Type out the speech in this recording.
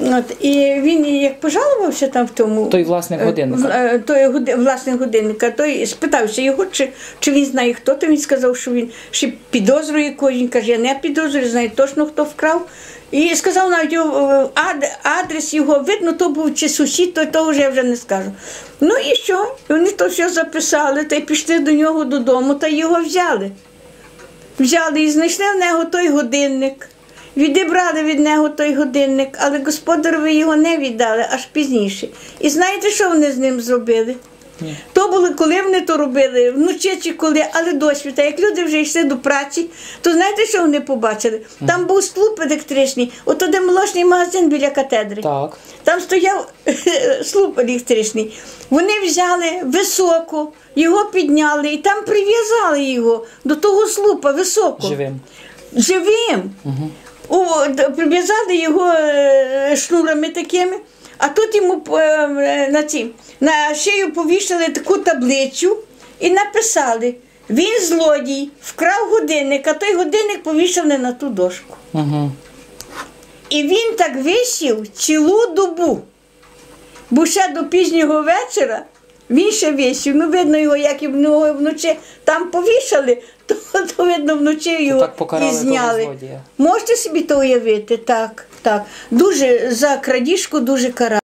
От, і він як пожалувався там в тому. Той власник е, годинника. е, Той годи- власник годинника, той спитався його, чи, чи він знає, хто то. Він сказав, що він ще підозрює когось. Він каже, я не підозрюю, знаю точно, хто вкрав. І сказав навіть його е, адрес його видно, то був чи сусід, то того вже я вже не скажу. Ну і що? І Вони то все записали, та й пішли до нього додому, та його взяли. Взяли і знайшли в нього той годинник. Відібрали від нього той годинник, але господарові його не віддали аж пізніше. І знаєте, що вони з ним зробили? Ні. То були, коли вони то робили, вночі чи коли, але досвіта. Як люди вже йшли до праці, то знаєте, що вони побачили? Там був слуп електричний, ото де молочний магазин біля катедри. Так. Там стояв слуп електричний. Вони взяли високо, його підняли і там прив'язали його до того слупа високо. Живим. Живим. Д- прив'язали його е, шнурами такими, а тут йому е, на, ці, на шию повішали таку таблицю і написали: він злодій, вкрав годинник, а той годинник повішали на ту дошку. Угу. І він так висів цілу добу. Бо ще до пізнього вечора він ще висів. Ну, видно його, як і в нього вночі там повішали, то, то видно, вночі його так і зняли. Можете собі то уявити? Так, так. Дуже за крадіжку дуже карали.